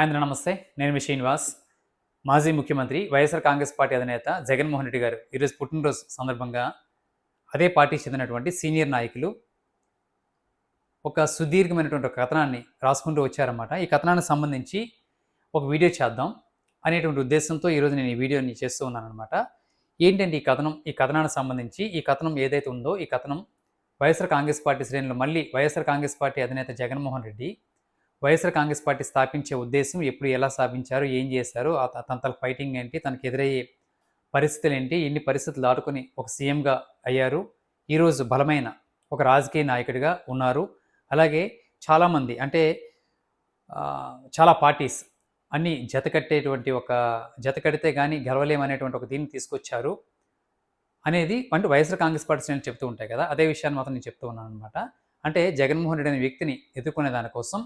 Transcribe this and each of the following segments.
ఆయన నమస్తే నేను మీ శ్రీనివాస్. మాజీ ముఖ్యమంత్రి వైఎస్ఆర్ కాంగ్రెస్ పార్టీ అధినేత జగన్మోహన్ రెడ్డి గారు ఈరోజు పుట్టినరోజు సందర్భంగా అదే పార్టీకి చెందినటువంటి సీనియర్ నాయకులు ఒక సుదీర్ఘమైనటువంటి ఒక కథనాన్ని రాసుకుంటూ వచ్చారన్నమాట. ఈ కథనానికి సంబంధించి ఒక వీడియో చేద్దాం అనేటువంటి ఉద్దేశంతో ఈరోజు నేను ఈ వీడియోని చేస్తూ ఉన్నాను అనమాట ఏంటంటే ఈ కథనం ఈ కథనానికి సంబంధించి ఈ కథనం ఏదైతే ఉందో ఈ కథనం వైఎస్ఆర్ కాంగ్రెస్ పార్టీ శ్రేణులు మళ్ళీ వైఎస్ఆర్ కాంగ్రెస్ పార్టీ అధినేత Jaganmohan Reddy YSR Congress party స్థాపించే ఉద్దేశం ఎప్పుడు ఎలా స్థాపించారు ఏం చేశారు తన తన ఫైటింగ్ ఏంటి తనకు ఎదురయ్యే పరిస్థితులు ఏంటి ఎన్ని పరిస్థితులు దాటుకొని ఒక సీఎంగా అయ్యారు. ఈరోజు బలమైన ఒక రాజకీయ నాయకుడిగా ఉన్నారు. అలాగే చాలామంది అంటే చాలా పార్టీస్ అన్ని జతకట్టేటువంటి ఒక జతకడితే కానీ గెలవలేమనేటువంటి ఒక దీన్ని తీసుకొచ్చారు. అనేది అంటే వైఎస్ఆర్ కాంగ్రెస్ పార్టీ శ్రేణులు చెప్తూ ఉంటాయి కదా అదే విషయాన్ని మాత్రం నేను చెప్తూ ఉన్నాను అనమాట అంటే జగన్మోహన్ రెడ్డి అనే వ్యక్తిని ఎదుర్కొనే దానికోసం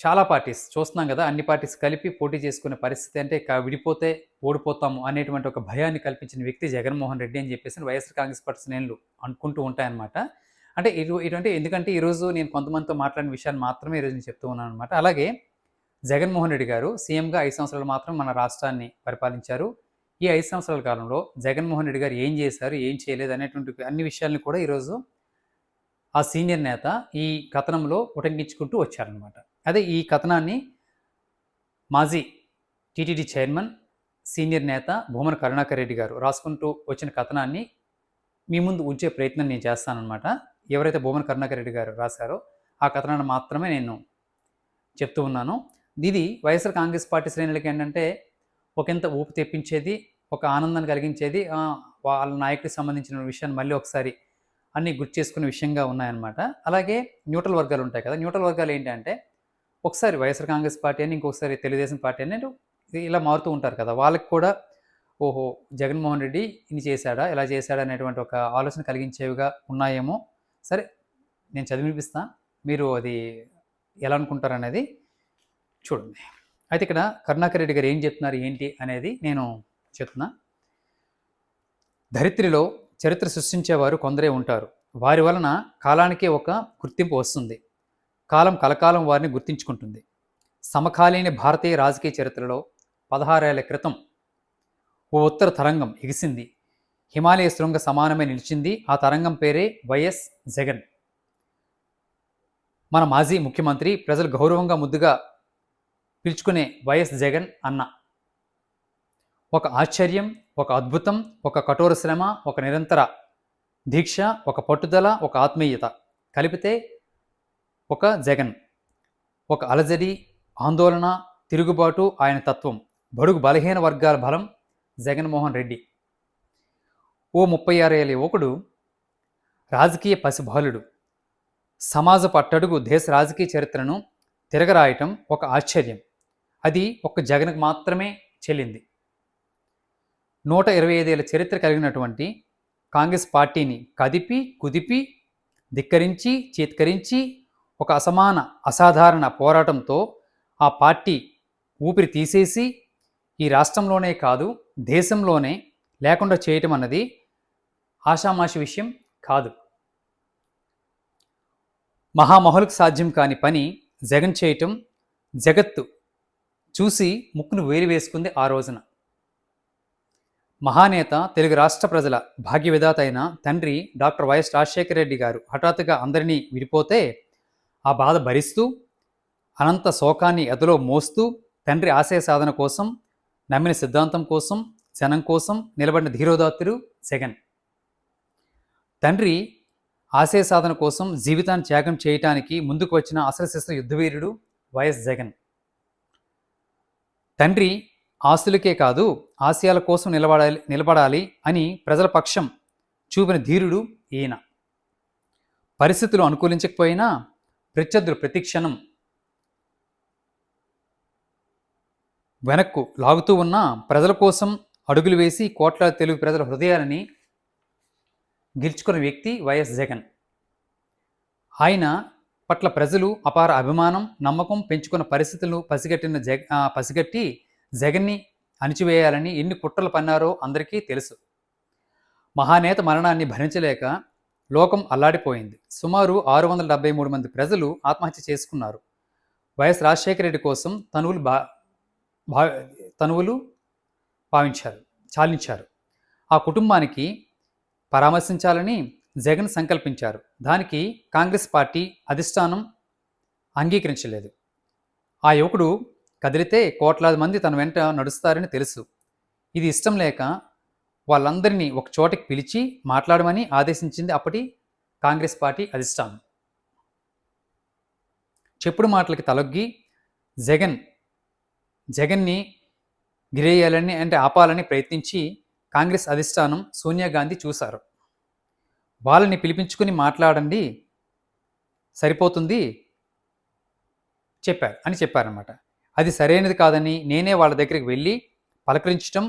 చాలా పార్టీస్ చూస్తున్నాం కదా అన్ని పార్టీస్ కలిపి పోటీ చేసుకునే పరిస్థితి అంటే విడిపోతే ఓడిపోతాము అనేటువంటి ఒక భయాన్ని కల్పించిన వ్యక్తి జగన్మోహన్ రెడ్డి అని చెప్పేసి వైఎస్ఆర్ కాంగ్రెస్ పార్టీ శ్రేణులు అనుకుంటూ ఉంటాయన్నమాట. అంటే ఇటు ఇటువంటి ఎందుకంటే ఈరోజు నేను కొంతమందితో మాట్లాడిన విషయాన్ని మాత్రమే ఈరోజు నేను చెప్తూ ఉన్నాను అనమాట అలాగే జగన్మోహన్ రెడ్డి గారు సీఎంగా ఐదు సంవత్సరాలు మాత్రం మన రాష్ట్రాన్ని పరిపాలించారు. ఈ ఐదు సంవత్సరాల కాలంలో జగన్మోహన్ రెడ్డి గారు ఏం చేశారు ఏం చేయలేదు అనేటువంటి అన్ని విషయాలను కూడా ఈరోజు ఆ సీనియర్ నేత ఈ కథనంలో ఉటంకించుకుంటూ వచ్చారనమాట అదే ఈ కథనాన్ని మాజీ టీటీడీ చైర్మన్ సీనియర్ నేత భూమన కరుణాకర్ రెడ్డి గారు రాసుకుంటూ వచ్చిన కథనాన్ని మీ ముందు ఉంచే ప్రయత్నం నేను చేస్తానన్నమాట. ఎవరైతే భూమన కరుణాకర్ రెడ్డి గారు రాశారో ఆ కథనాన్ని మాత్రమే నేను చెప్తూ ఉన్నాను. ఇది వైఎస్ఆర్ కాంగ్రెస్ పార్టీ శ్రేణులకి ఏంటంటే ఒకంత ఊపు తెప్పించేది ఒక ఆనందాన్ని కలిగించేది వాళ్ళ నాయకుడికి సంబంధించిన విషయాన్ని మళ్ళీ ఒకసారి అన్ని గుర్తు చేసుకునే విషయంగా ఉన్నాయన్నమాట. అలాగే న్యూట్రల్ వర్గాలు ఉంటాయి కదా న్యూట్రల్ వర్గాలు ఏంటంటే ఒకసారి వైఎస్ఆర్ కాంగ్రెస్ పార్టీ అని ఇంకొకసారి తెలుగుదేశం పార్టీ అని ఇలా మారుతూ ఉంటారు కదా. వాళ్ళకి కూడా ఓహో జగన్మోహన్ రెడ్డి ఇన్ని చేశాడా ఇలా చేశాడా అనేటువంటి ఒక ఆలోచన కలిగించేవిగా ఉన్నాయేమో. సరే నేను చదివినిపిస్తా మీరు అది ఎలా అనుకుంటారు అనేది చూడండి. అయితే ఇక్కడ కరుణాకర్ రెడ్డి గారు ఏం చెప్తున్నారు ఏంటి అనేది నేను చెప్తున్నా. ధరిత్రిలో చరిత్ర సృష్టించేవారు కొందరే ఉంటారు. వారి వలన కాలానికే ఒక గుర్తింపు వస్తుంది. కాలం కలకాలం వారిని గుర్తించుకుంటుంది. సమకాలీన భారతీయ రాజకీయ చరిత్రలో పదహారేళ్ళ క్రితం ఓ ఉత్తర తరంగం ఎగిసింది. హిమాలయ శృంగ సమానమే నిలిచింది. ఆ తరంగం పేరే వైఎస్ జగన్. మన మాజీ ముఖ్యమంత్రి ప్రజలు గౌరవంగా ముద్దుగా పిలుచుకునే వైఎస్ జగన్ అన్న. ఒక ఆశ్చర్యం ఒక అద్భుతం ఒక కఠోర శ్రమ ఒక నిరంతర దీక్ష ఒక పట్టుదల ఒక ఆత్మీయత కలిపితే ఒక జగన్ ఒక అలజడి ఆందోళన తిరుగుబాటు ఆయన తత్వం బడుగు బలహీన వర్గాల బలం జగన్మోహన్ రెడ్డి. ఓ ముప్పై ఆరేళ్ళ యువకుడు రాజకీయ పసిబాలుడు సమాజ పట్టడుగు దేశ రాజకీయ చరిత్రను తిరగరాయటం ఒక ఆశ్చర్యం. అది ఒక జగన్కు మాత్రమే చెల్లింది. నూట ఇరవై ఐదేళ్ళ చరిత్ర కలిగినటువంటి కాంగ్రెస్ పార్టీని కదిపి కుదిపి ధిక్కరించి చేత్కరించి ఒక అసమాన అసాధారణ పోరాటంతో ఆ పార్టీ ఊపిరి తీసేసి ఈ రాష్ట్రంలోనే కాదు దేశంలోనే లేకుండా చేయటం అన్నది ఆషామాషి విషయం కాదు. మహామహులకు సాధ్యం కాని పని జగన్ చేయటం జగత్తు చూసి ముక్కును వేలు వేసుకుంది ఆ రోజున. మహానేత తెలుగు రాష్ట్ర ప్రజల భాగ్యవిధాత అయిన తండ్రి డాక్టర్ వైఎస్ రాజశేఖర రెడ్డి గారు హఠాత్తుగా అందరినీ విడిపోతే ఆ బాధ భరిస్తూ అనంత శోకాన్ని ఎదలో మోస్తూ తండ్రి ఆశయ సాధన కోసం నమ్మిన సిద్ధాంతం కోసం జనం కోసం నిలబడిన ధీరోదాత్తుడు జగన్. తండ్రి ఆశయ సాధన కోసం జీవితాన్ని త్యాగం చేయటానికి ముందుకు వచ్చిన అసలు శిస్త యుద్ధవీరుడు వైఎస్ జగన్. తండ్రి ఆస్తులకే కాదు ఆశయాల కోసం నిలబడాలి నిలబడాలి అని ప్రజల పక్షం చూపిన ధీరుడు ఈయన. పరిస్థితులు అనుకూలించకపోయినా ప్రత్యర్థులు ప్రతిక్షణం వెనక్కు లాగుతూ ఉన్న ప్రజల కోసం అడుగులు వేసి కోట్ల తెలుగు ప్రజల హృదయాలని గెలుచుకున్న వ్యక్తి వైఎస్ జగన్. ఆయన పట్ల ప్రజలు అపార అభిమానం నమ్మకం పెంచుకున్న పరిస్థితులను పసిగట్టిన జగ పసిగట్టి జగన్ని అణిచివేయాలని ఎన్ని కుట్రలు పన్నారో అందరికీ తెలుసు. మహానేత మరణాన్ని భరించలేక లోకం అల్లాడిపోయింది. సుమారు ఆరు వందల డెబ్బై మూడు మంది ప్రజలు ఆత్మహత్య చేసుకున్నారు. వైఎస్ రాజశేఖర రెడ్డి కోసం తనువులు బా భా తనువులు భావించారు చాలించారు. ఆ కుటుంబానికి పరామర్శించాలని జగన్ సంకల్పించారు. దానికి కాంగ్రెస్ పార్టీ అధిష్టానం అంగీకరించలేదు. ఆ యువకుడు కదిలితే కోట్లాది మంది తన వెంట నడుస్తారని తెలుసు. ఇది ఇష్టం లేక వాళ్ళందరినీ ఒక చోటకి పిలిచి మాట్లాడమని ఆదేశించింది అప్పటి కాంగ్రెస్ పార్టీ అధిష్టానం. చెప్పుడు మాటలకి తలొగ్గి జగన్ జగన్ని గిరేయాలని అంటే ఆపాలని ప్రయత్నించి కాంగ్రెస్ అధిష్టానం సోనియా గాంధీ చూశారు. వాళ్ళని పిలిపించుకుని మాట్లాడండి సరిపోతుంది చెప్పారు అని చెప్పారనమాట అది సరైనది కాదని నేనే వాళ్ళ దగ్గరికి వెళ్ళి పలకరించటం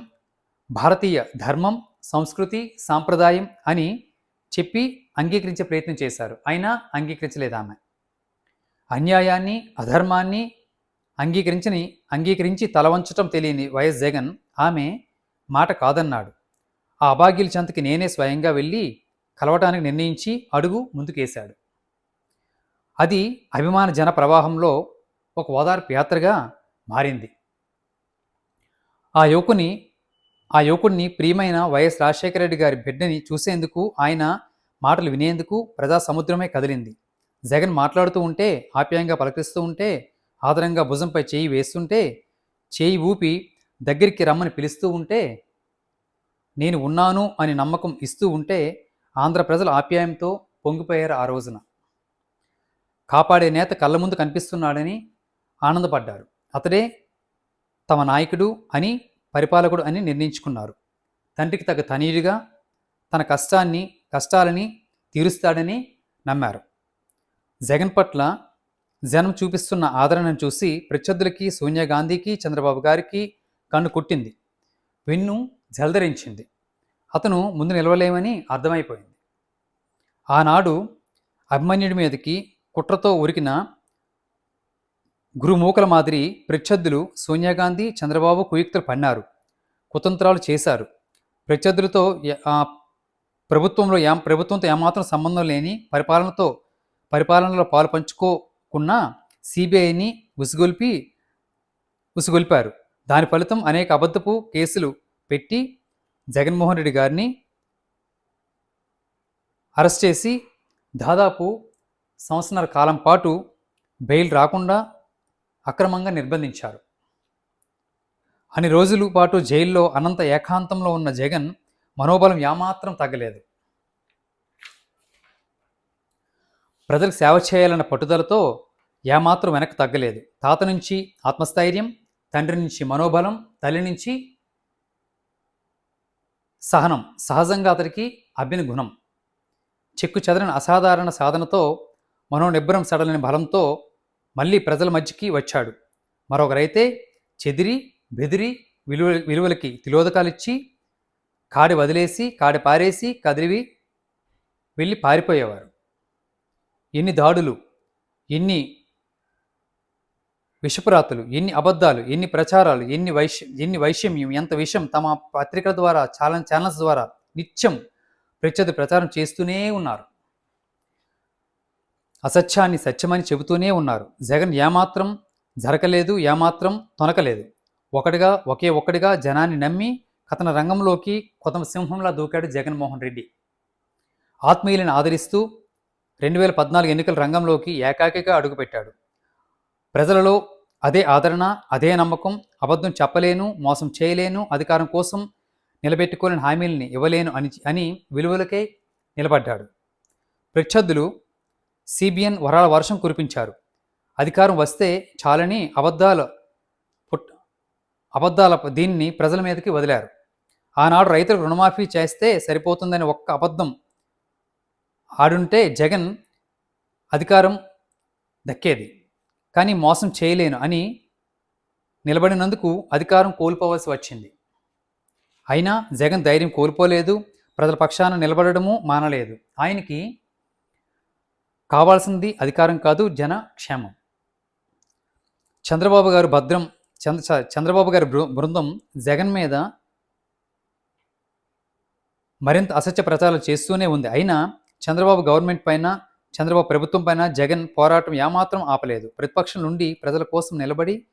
భారతీయ ధర్మం సంస్కృతి సాంప్రదాయం అని చెప్పి అంగీకరించే ప్రయత్నం చేశారు. అయినా అంగీకరించలేదు ఆమె. అన్యాయాన్ని అధర్మాన్ని అంగీకరించని అంగీకరించి తలవంచటం తెలియని వైఎస్ జగన్ ఆమె మాట కాదన్నాడు. ఆ అభాగ్యుల చెంతకి నేనే స్వయంగా వెళ్ళి కలవటానికి నిర్ణయించి అడుగు ముందుకేశాడు. అది అభిమాన జన ప్రవాహంలో ఒక ఓదార్పు యాత్రగా మారింది. ఆ యువకుని ఆ యువకుడిని ప్రియమైన వైఎస్ రాజశేఖర రెడ్డి గారి బిడ్డని చూసేందుకు ఆయన మాటలు వినేందుకు ప్రజా సముద్రమే కదిలింది. జగన్ మాట్లాడుతూ ఉంటే ఆప్యాయంగా పలకరిస్తూ ఉంటే ఆదరంగా భుజంపై చేయి వేస్తుంటే చేయి ఊపి దగ్గరికి రమ్మని పిలుస్తూ ఉంటే నేను ఉన్నాను అని నమ్మకం ఇస్తూ ఉంటే ఆంధ్ర ప్రజల ఆప్యాయంతో పొంగిపోయారు ఆ రోజున. కాపాడే నేత కళ్ళ ముందు కనిపిస్తున్నాడని ఆనందపడ్డారు. అతడే తమ నాయకుడు అని పరిపాలకుడు అని నిర్ణయించుకున్నారు. తండ్రికి తగ్గ తనీరుగా తన కష్టాన్ని కష్టాలని తీరుస్తాడని నమ్మారు. జగన్ పట్ల జనం చూపిస్తున్న ఆదరణను చూసి ప్రత్యర్థులకి సోనియా గాంధీకి చంద్రబాబు గారికి కన్ను కొట్టింది. వెన్ను జలధరించింది. అతను ముందు నిలవలేమని అర్థమైపోయింది. ఆనాడు అభిమన్యుడి మీదకి కుట్రతో ఉరికిన గురుమూకల మాదిరి ప్రత్యర్థులు సోనియా గాంధీ చంద్రబాబు కుయుక్తులు పన్నారు. కుతంత్రాలు చేశారు. ప్రత్యర్థులతో ప్రభుత్వంలో ఏ ప్రభుత్వంతో ఏమాత్రం సంబంధం లేని పరిపాలనతో పరిపాలనలో పాలు పంచుకోకున్న సిబిఐని ఉసుగొల్పి ఉసుగొల్పారు. దాని ఫలితం అనేక అబద్ధపు కేసులు పెట్టి జగన్మోహన్ రెడ్డి గారిని అరెస్ట్ చేసి దాదాపు సంవత్సరాల కాలం పాటు బెయిల్ రాకుండా అక్రమంగా నిర్బంధించారు. అన్ని రోజుల పాటు జైల్లో అనంత ఏకాంతంలో ఉన్న జగన్ మనోబలం ఏమాత్రం తగ్గలేదు. ప్రజలకు సేవ చేయాలన్న పట్టుదలతో ఏమాత్రం వెనక్కి తగ్గలేదు. తాత నుంచి ఆత్మస్థైర్యం తండ్రి నుంచి మనోబలం తల్లి నుంచి సహనం సహజంగా అతడికి అభిన గుణం. చెక్కు చెదరని అసాధారణ సాధనతో మనోనిబ్బరం సడలని బలంతో మళ్ళీ ప్రజల మధ్యకి వచ్చాడు. మరొకరైతే చెదిరి బెదిరి విలువ విలువలకి తిలోదకాలిచ్చి కాడి వదిలేసి కాడి పారేసి కదిలివి వెళ్ళి పారిపోయేవారు. ఎన్ని దాడులు ఎన్ని విషపురాతులు ఎన్ని అబద్ధాలు ఎన్ని ప్రచారాలు ఎన్ని వైష ఎన్ని వైషమ్యం ఎంత విషయం తమ పత్రికల ద్వారా చాలా ఛానల్స్ ద్వారా నిత్యం ప్రత్యర్థి ప్రచారం చేస్తూనే ఉన్నారు. అసత్యాన్ని సత్యమని చెబుతూనే ఉన్నారు. జగన్ ఏమాత్రం జరగలేదు ఏమాత్రం తొనకలేదు. ఒకటిగా ఒకే ఒక్కడిగా జనాన్ని నమ్మి కథన రంగంలోకి కొత్త సింహంలా దూకాడు జగన్మోహన్ రెడ్డి. ఆత్మీయులను ఆదరిస్తూ రెండు వేల పద్నాలుగు ఎన్నికల రంగంలోకి ఏకాకిగా అడుగుపెట్టాడు. ప్రజలలో అదే ఆదరణ అదే నమ్మకం అబద్ధం చెప్పలేను మోసం చేయలేను అధికారం కోసం నిలబెట్టుకోలేని హామీలని ఇవ్వలేను అని అని విలువలకే నిలబడ్డాడు. ప్రత్యర్థులు సిబిఎన్ వరాల వర్షం కురిపించారు. అధికారం వస్తే చాలని అబద్ధాల పుట్ అబద్ధాల దీన్ని ప్రజల మీదకి వదిలారు. ఆనాడు రైతులకు రుణమాఫీ చేస్తే సరిపోతుందని ఒక్క అబద్ధం ఆడుంటే జగన్ అధికారం దక్కేది. కానీ మోసం చేయలేను అని నిలబడినందుకు అధికారం కోల్పోవలసి వచ్చింది. అయినా జగన్ ధైర్యం కోల్పోలేదు ప్రజల పక్షాన నిలబడము మానలేదు. ఆయనకి కావాల్సింది అధికారం కాదు జన క్షేమం. చంద్రబాబు గారు భద్రం చంద్ర చంద్రబాబు గారి బృ- బృందం జగన్ మీద మరింత అసత్య ప్రచారం చేస్తూనే ఉంది. అయినా చంద్రబాబు గవర్నమెంట్ పైన చంద్రబాబు ప్రభుత్వం పైన జగన్ పోరాటం ఏమాత్రం ఆపలేదు. ప్రతిపక్షం నుండి ప్రజల కోసం నిలబడి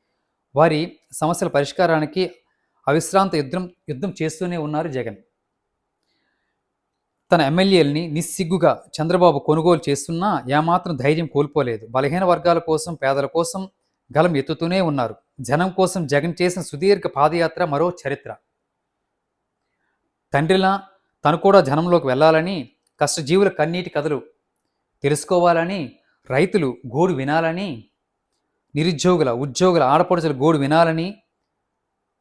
వారి సమస్యల పరిష్కారానికి అవిశ్రాంత యుద్ధం యుద్ధం చేస్తూనే ఉన్నారు జగన్. తన ఎమ్మెల్యేలని నిస్సిగ్గుగా చంద్రబాబు కొనుగోలు చేస్తున్నా ఏమాత్రం ధైర్యం కోల్పోలేదు. బలహీన వర్గాల కోసం పేదల కోసం గలం ఎత్తుతూనే ఉన్నారు. జనం కోసం జగన్ చేసిన సుదీర్ఘ పాదయాత్ర మరో చరిత్ర. తండ్రిలా తను కూడా జనంలోకి వెళ్ళాలని కష్టజీవుల కన్నీటి కథలు తెలుసుకోవాలని రైతులు గోడు వినాలని నిరుద్యోగుల ఉద్యోగుల ఆడపడుచుల గోడు వినాలని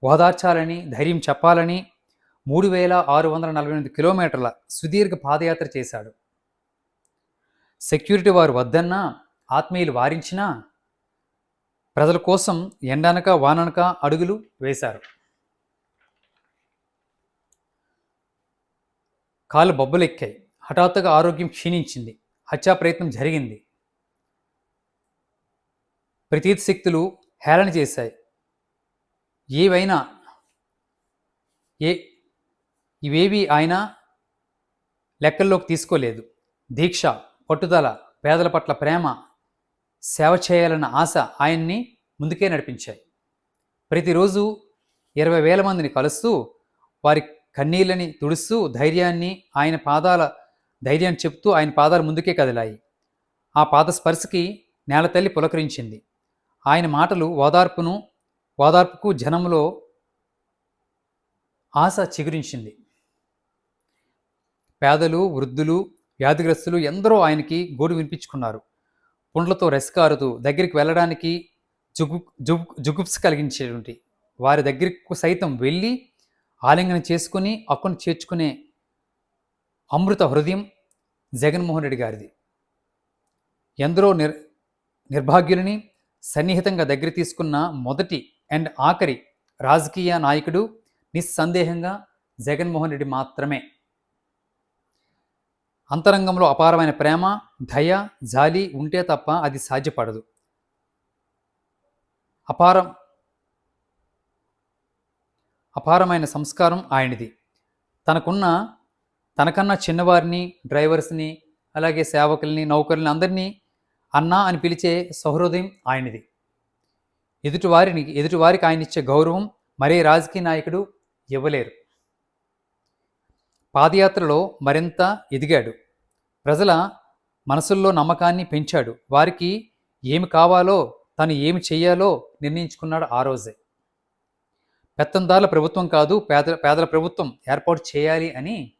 ఓదార్చాలని ధైర్యం చెప్పాలని మూడు వేల ఆరు వందల నలభై ఎనిమిది కిలోమీటర్ల సుదీర్ఘ పాదయాత్ర చేశాడు. సెక్యూరిటీ వారు వద్దన్నా ఆత్మీయులు వారించినా ప్రజల కోసం ఎండనక వాననక అడుగులు వేశారు. కాలు బొబ్బలెక్కాయి. హఠాత్తుగా ఆరోగ్యం క్షీణించింది. హత్యా ప్రయత్నం జరిగింది. ప్రతీతి శక్తులు హేళన చేశాయి. ఏవైనా ఏ ఇవేవి ఆయన లెక్కల్లోకి తీసుకోలేదు. దీక్ష పట్టుదల పేదల పట్ల ప్రేమ సేవ చేయాలన్న ఆశ ఆయన్ని ముందుకే నడిపించాయి. ప్రతిరోజు ఇరవై వేల మందిని కలుస్తూ వారి కన్నీళ్ళని తుడుస్తూ ధైర్యాన్ని ఆయన పాదాల ధైర్యాన్ని చెప్తూ ఆయన పాదాలు ముందుకే కదిలాయి. ఆ పాద స్పర్శకి నేలతల్లి పులకరించింది. ఆయన మాటలు ఓదార్పును ఓదార్పుకు జనంలో ఆశ చిగురించింది. పేదలు వృద్ధులు వ్యాధిగ్రస్తులు ఎందరో ఆయనకి గోడు వినిపించుకున్నారు. పుండ్లతో రెస్కారుతూ దగ్గరికి వెళ్ళడానికి జుగు జుగు జుగుప్స్ కలిగించేటువంటి వారి దగ్గరకు సైతం వెళ్ళి ఆలింగనం చేసుకుని అక్కును చేర్చుకునే అమృత హృదయం జగన్మోహన్ రెడ్డి గారిది. ఎందరో నిర్ నిర్భాగ్యులని సన్నిహితంగా దగ్గర తీసుకున్న మొదటి అండ్ ఆఖరి రాజకీయ నాయకుడు నిస్సందేహంగా జగన్మోహన్ రెడ్డి మాత్రమే. అంతరంగంలో అపారమైన ప్రేమ దయ జాలి ఉంటే తప్ప అది సాధ్యపడదు. అపారం అపారమైన సంస్కారం ఆయనది. తనకున్న తనకన్నా చిన్నవారిని డ్రైవర్స్ని అలాగే సేవకుల్ని నౌకర్ని అందరినీ అన్నా అని పిలిచే సహృదయం ఆయనది. ఎదుటివారిని ఎదుటివారికి ఆయన ఇచ్చే గౌరవం మరే రాజకీయ నాయకుడు ఇవ్వలేరు. పాదయాత్రలో మరింత ఎదిగాడు. ప్రజల మనసుల్లో నమ్మకాన్ని పెంచాడు. వారికి ఏమి కావాలో తను ఏమి చేయాలో నిర్ణయించుకున్నాడు ఆ రోజే. పెత్తందారుల ప్రభుత్వం కాదు పేద పేదల ప్రభుత్వం ఏర్పాటు చేయాలి అని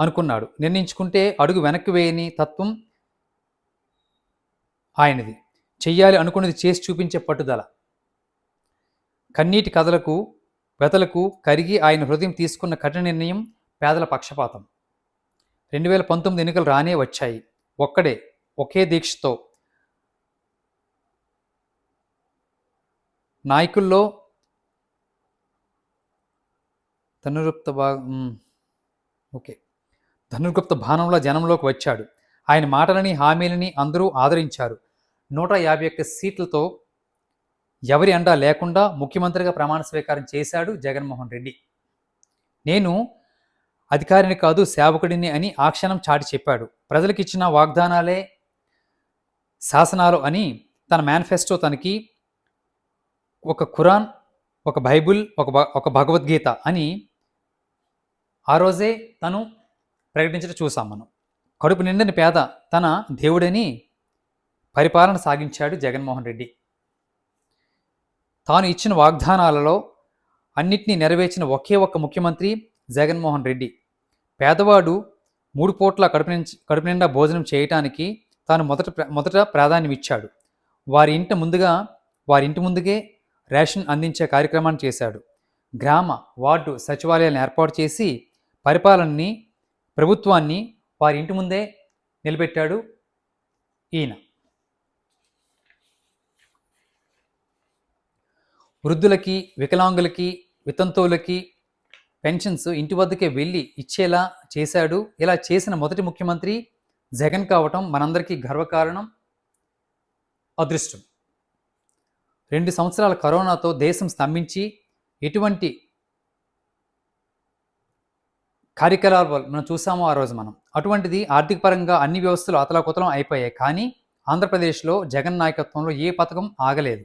అనుకున్నాడు. నిర్ణయించుకుంటే అడుగు వెనక్కి వేయని తత్వం ఆయనది. చెయ్యాలి అనుకున్నది చేసి చూపించే పట్టుదల. కన్నీటి కథలకు వెతలకు కరిగి ఆయన హృదయం తీసుకున్న కఠిన నిర్ణయం పేదల పక్షపాతం. రెండు వేల పంతొమ్మిది ఎన్నికలు రానే వచ్చాయి. ఒక్కడే ఒకే దీక్షతో నాయకుల్లో ధనుర్గుప్త భా ఓకే. ధనుర్గుప్త బాణంలో జనంలోకి వచ్చాడు. ఆయన మాటలని హామీలని అందరూ ఆదరించారు. నూట యాభై ఒక్క సీట్లతో ఎవరి అండా లేకుండా ముఖ్యమంత్రిగా ప్రమాణ స్వీకారం చేశాడు జగన్మోహన్ రెడ్డి. నేను అధికారిని కాదు సేవకుడిని అని ఆ క్షణం చాటి చెప్పాడు. ప్రజలకిచ్చిన వాగ్దానాలే శాసనాలు అని తన మేనిఫెస్టో తనకి ఒక ఖురాన్ ఒక బైబుల్ ఒక భ- ఒక భగవద్గీత అని ఆ రోజే తను ప్రకటించడం చూసాం మనం. కడుపు నిండని పేద తన దేవుడని పరిపాలన సాగించాడు జగన్మోహన్ రెడ్డి. తాను ఇచ్చిన వాగ్దానాలలో అన్నిటినీ నెరవేర్చిన ఒకే ఒక్క ముఖ్యమంత్రి జగన్మోహన్ రెడ్డి. పేదవాడు మూడు పూట్ల కడుపు నుంచి కడుపు నిండా భోజనం చేయటానికి తాను మొదట మొదట ప్రాధాన్యం ఇచ్చాడు. వారి ఇంటి ముందుగా వారి ఇంటి ముందుకే రేషన్ అందించే కార్యక్రమాన్ని చేశాడు. గ్రామ వార్డు సచివాలయాలను ఏర్పాటు చేసి పరిపాలనని ప్రభుత్వాన్ని వారి ఇంటి ముందే నిలబెట్టాడు ఈయన. వృద్ధులకి వికలాంగులకి వితంతువులకి పెన్షన్స్ ఇంటి వద్దకే వెళ్ళి ఇచ్చేలా చేశాడు. ఇలా చేసిన మొదటి ముఖ్యమంత్రి జగన్ కావటం మనందరికీ గర్వకారణం అదృష్టం. రెండు సంవత్సరాల కరోనాతో దేశం స్తంభించి ఎటువంటి కార్యకలాపాలు మనం చూసాము ఆ రోజు మనం. అటువంటిది ఆర్థిక పరంగా అన్ని వ్యవస్థలు అతలాకుతలం అయిపోయాయి. కానీ ఆంధ్రప్రదేశ్లో జగన్ నాయకత్వంలో ఏ పథకం ఆగలేదు.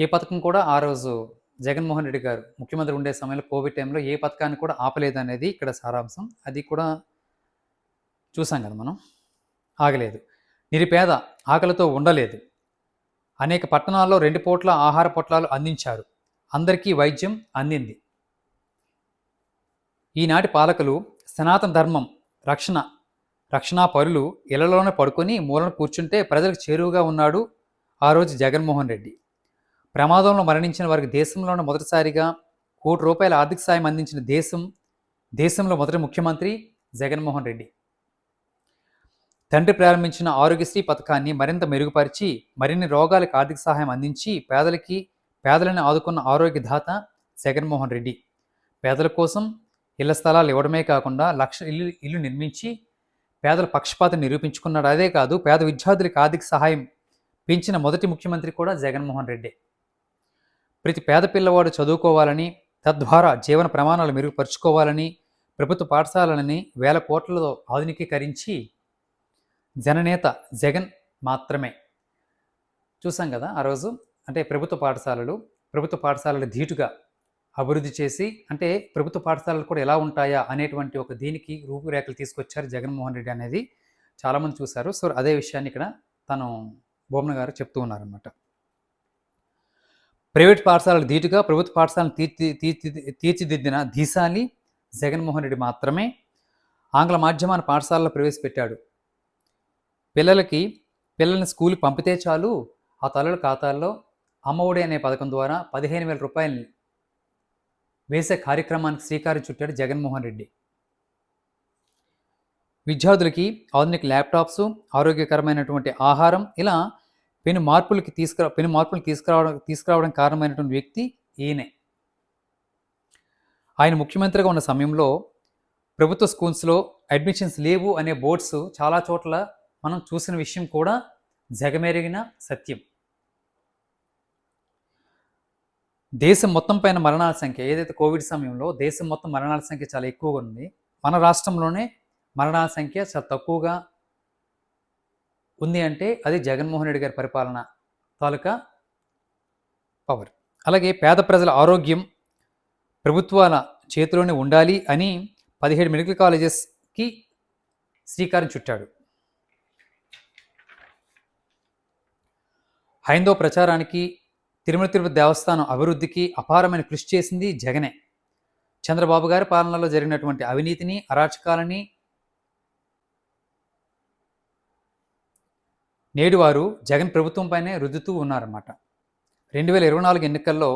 ఏ పథకం కూడా ఆ రోజు జగన్మోహన్ రెడ్డి గారు ముఖ్యమంత్రి ఉండే సమయంలో కోవిడ్ టైంలో ఏ పథకాన్ని కూడా ఆపలేదు అనేది ఇక్కడ సారాంశం. అది కూడా చూసాం కదా మనం. ఆగలేదు. నిరుపేద ఆకలితో ఉండలేదు. అనేక పట్టణాల్లో రెండు పూట్ల ఆహార పొట్లాలు అందించారు. అందరికీ వైద్యం అందింది. ఈనాటి పాలకులు సనాతన ధర్మం రక్షణ రక్షణా పరులు ఇళ్ళలోనే పడుకొని మూలన కూర్చుంటే ప్రజలకు చేరువుగా ఉన్నాడు ఆ రోజు జగన్మోహన్ రెడ్డి. ప్రమాదంలో మరణించిన వారికి దేశంలోనే మొదటిసారిగా కోటి రూపాయల ఆర్థిక సాయం అందించిన దేశం దేశంలో మొదటి ముఖ్యమంత్రి జగన్మోహన్ రెడ్డి. తండ్రి ప్రారంభించిన ఆరోగ్యశ్రీ పథకాన్ని మరింత మెరుగుపరిచి మరిన్ని రోగాలకు ఆర్థిక సహాయం అందించి పేదలకి పేదలను ఆదుకున్న ఆరోగ్యదాత జగన్మోహన్ రెడ్డి. పేదల కోసం ఇళ్ళ స్థలాలు ఇవ్వడమే కాకుండా లక్ష ఇల్లు ఇల్లు నిర్మించి పేదల పక్షపాతం నిరూపించుకున్నాడు. అదే కాదు పేద విద్యార్థులకు ఆర్థిక సహాయం పెంచిన మొదటి ముఖ్యమంత్రి కూడా జగన్మోహన్ రెడ్డి. ప్రతి పేద పిల్లవాడు చదువుకోవాలని తద్వారా జీవన ప్రమాణాలు మెరుగుపరుచుకోవాలని ప్రభుత్వ పాఠశాలలని వేల కోట్లతో ఆధునికీకరించి జననేత జగన్ మాత్రమే. చూసాం కదా ఆ రోజు? అంటే ప్రభుత్వ పాఠశాలలు ప్రభుత్వ పాఠశాలలు ధీటుగా అభివృద్ధి చేసి అంటే ప్రభుత్వ పాఠశాలలు కూడా ఎలా ఉంటాయా అనేటువంటి ఒక దీనికి రూపురేఖలు తీసుకొచ్చారు జగన్మోహన్ రెడ్డి అనేది. చాలామంది చూశారు. సో అదే విషయాన్ని ఇక్కడ తను బొమ్మన గారు చెప్తూ ఉన్నారన్నమాట. ప్రైవేట్ పాఠశాలలు ధీటుగా ప్రభుత్వ పాఠశాలను తీర్చి తీర్చి తీర్చిదిద్దిన ధీశాలి జగన్మోహన్ రెడ్డి మాత్రమే ఆంగ్ల మాధ్యమాన్ని పాఠశాలలో ప్రవేశపెట్టాడు. పిల్లలకి పిల్లల్ని స్కూల్కి పంపితే చాలు ఆ తల్లుల ఖాతాల్లో అమ్మఒడి అనే పథకం ద్వారా పదిహేను వేల రూపాయలని వేసే కార్యక్రమానికి శ్రీకారం చుట్టాడు జగన్మోహన్ రెడ్డి. విద్యార్థులకి ఆధునిక ల్యాప్టాప్స్ ఆరోగ్యకరమైనటువంటి ఆహారం ఇలా పెను మార్పులకి తీసుకురా పెను మార్పులు తీసుకురావడం తీసుకురావడం కారణమైనటువంటి వ్యక్తి ఈయనే. ఆయన ముఖ్యమంత్రిగా ఉన్న సమయంలో ప్రభుత్వ స్కూల్స్లో అడ్మిషన్స్ లేవు అనే బోర్డ్స్ చాలా చోట్ల మనం చూసిన విషయం కూడా జగమెరిగిన సత్యం. దేశం మొత్తం పైన మరణాల సంఖ్య ఏదైతే కోవిడ్ సమయంలో దేశం మొత్తం మరణాల సంఖ్య చాలా ఎక్కువగా ఉంది మన రాష్ట్రంలోనే మరణాల సంఖ్య చాలా తక్కువగా ఉంది అంటే అది జగన్మోహన్ రెడ్డి గారి పరిపాలన తాలూకా పవర్. అలాగే పేద ప్రజల ఆరోగ్యం ప్రభుత్వాల చేతిలోనే ఉండాలి అని పదిహేడు మెడికల్ కాలేజెస్కి శ్రీకారం చుట్టాడు. హైందవ ప్రచారానికి తిరుమల తిరుపతి దేవస్థానం అభివృద్ధికి అపారమైన కృషి చేసింది జగనే. చంద్రబాబు గారి పాలనలో జరిగినటువంటి అవినీతిని అరాచకాలని నేడు వారు జగన్ ప్రభుత్వంపైనే రుద్దుతూ ఉన్నారన్నమాట. రెండు వేల ఇరవై నాలుగు ఎన్నికల్లో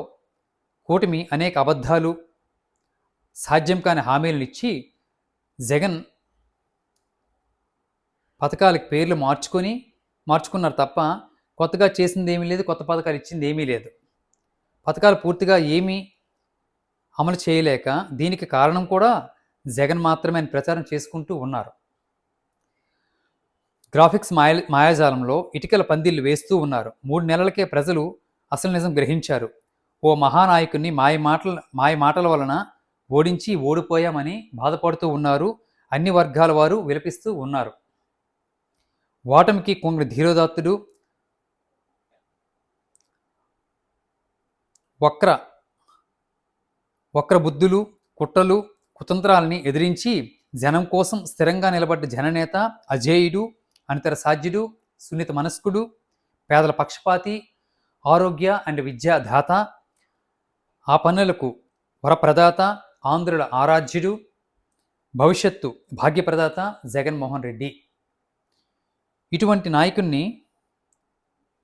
కూటమి అనేక అబద్ధాలు సాధ్యం కాని హామీలను ఇచ్చి జగన్ పథకాలకు పేర్లు మార్చుకొని మార్చుకున్నారు తప్ప కొత్తగా చేసింది ఏమీ లేదు కొత్త పథకాలు ఇచ్చింది ఏమీ లేదు. పథకాలు పూర్తిగా ఏమీ అమలు చేయలేక దీనికి కారణం కూడా జగన్ మాత్రమే అని ప్రచారం చేసుకుంటూ ఉన్నారు. గ్రాఫిక్స్ మాయ మాయాజాలంలో ఇటుకల పందిళ్ళు వేస్తూ ఉన్నారు. మూడు నెలలకే ప్రజలు అసలు నిజం గ్రహించారు. ఓ మహానాయకుడిని మాయ మాటల మాయ మాటల వలన ఓడించి ఓడిపోయామని బాధపడుతూ ఉన్నారు. అన్ని వర్గాల వారు విలపిస్తూ ఉన్నారు. ఓటమికి కొంగ ధీరోదాత్తుడు వక్ర వక్ర బుద్ధులు కుట్రలు కుతంత్రాలని ఎదిరించి జనం కోసం స్థిరంగా నిలబడ్డ జననేత అజేయుడు అనితర సాధ్యుడు సున్నిత మనస్కుడు పేదల పక్షపాతి ఆరోగ్య అండ్ విద్యాదాత ఆ పనులకు వరప్రదాత ఆంధ్రుల ఆరాధ్యుడు భవిష్యత్తు భాగ్యప్రదాత జగన్మోహన్ రెడ్డి. ఇటువంటి నాయకుణ్ణి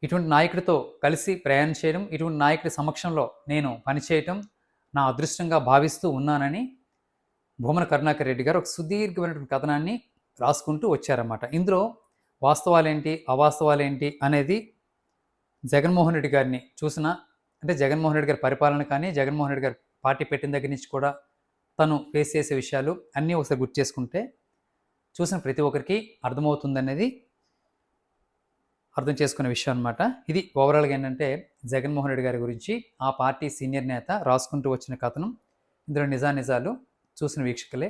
ఇటువంటి నాయకుడితో కలిసి ప్రయాణం చేయడం ఇటువంటి నాయకుడి సమక్షంలో నేను పనిచేయటం నా అదృష్టంగా భావిస్తూ ఉన్నానని భూమన కరుణాకర్ రెడ్డి గారు ఒక సుదీర్ఘమైనటువంటి కథనాన్ని రాసుకుంటూ వచ్చారన్నమాట. ఇందులో వాస్తవాలేంటి? అవాస్తవాలేంటి? అనేది జగన్మోహన్ రెడ్డి గారిని చూసిన అంటే జగన్మోహన్ రెడ్డి గారి పరిపాలన కానీ జగన్మోహన్ రెడ్డి గారు పార్టీ పెట్టిన దగ్గర నుంచి కూడా తను ఫేస్ చేసే విషయాలు అన్నీ ఒకసారి గుర్తు చేసుకుంటే చూసిన ప్రతి ఒక్కరికి అర్థమవుతుందనేది అర్థం చేసుకునే విషయం అనమాట ఇది ఓవరాల్గా ఏంటంటే జగన్మోహన్ రెడ్డి గారి గురించి ఆ పార్టీ సీనియర్ నేత రాసుకుంటూ వచ్చిన కథనం. ఇందులో నిజానిజాలు చూసిన వీక్షకులే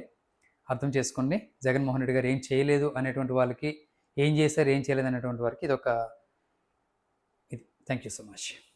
అర్థం చేసుకోండి. జగన్మోహన్ రెడ్డి గారు ఏం చేయలేదు అనేటువంటి వాళ్ళకి ఏం చేశారు ఏం చేయలేదు అనేటువంటి వారికి ఇది ఒక ఇది. Thank you so much